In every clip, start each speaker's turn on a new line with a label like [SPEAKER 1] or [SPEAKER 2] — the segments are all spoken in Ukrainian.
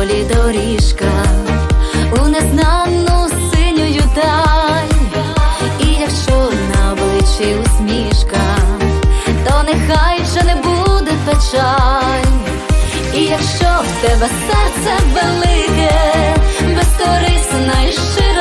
[SPEAKER 1] долі доріжка. У незнану синюю даль, і якщо на обличчі усмішка, то нехай вже не буде печаль, і якщо в тебе серце велике, безкорисна і щира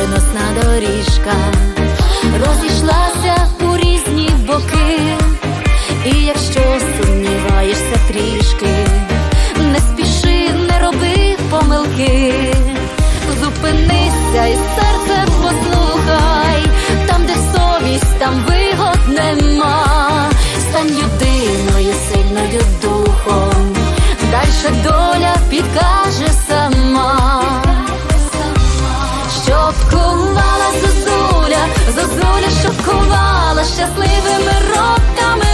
[SPEAKER 1] доленосна доріжка. Розійшлася у різні боки, і якщо сумніваєшся трішки, не спіши, не роби помилки, зупинися і серце послухай, там, де совість, там вигод нема, стань людиною сильною духом, дальше доля підкаже сама. Щасливими роками,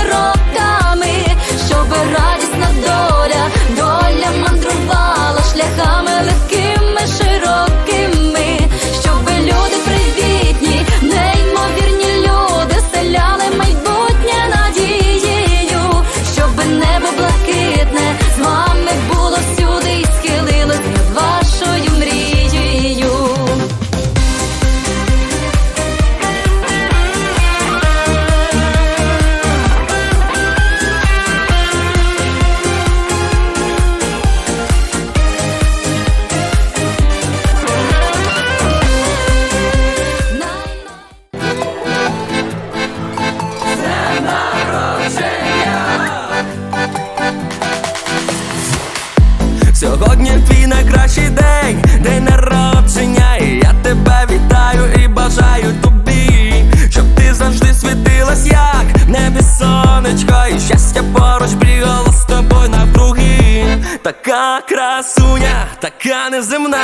[SPEAKER 2] Сьогодні твій найкращий день, день народження, і я тебе вітаю і бажаю тобі, щоб ти завжди світилась, як небі сонечко, і щастя поруч бігало з тобою навкруги. Така красуня, така неземна,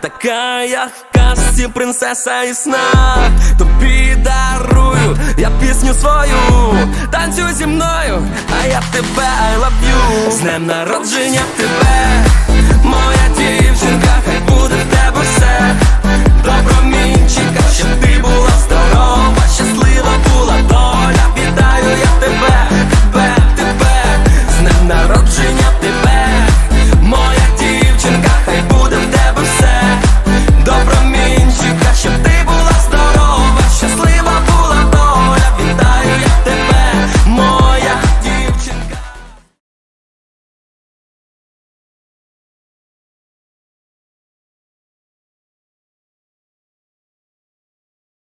[SPEAKER 2] така як в принцеса і сна. Тобі дарую я пісню свою, танцюй зі мною, а я тебе I love you З днем народження тебе,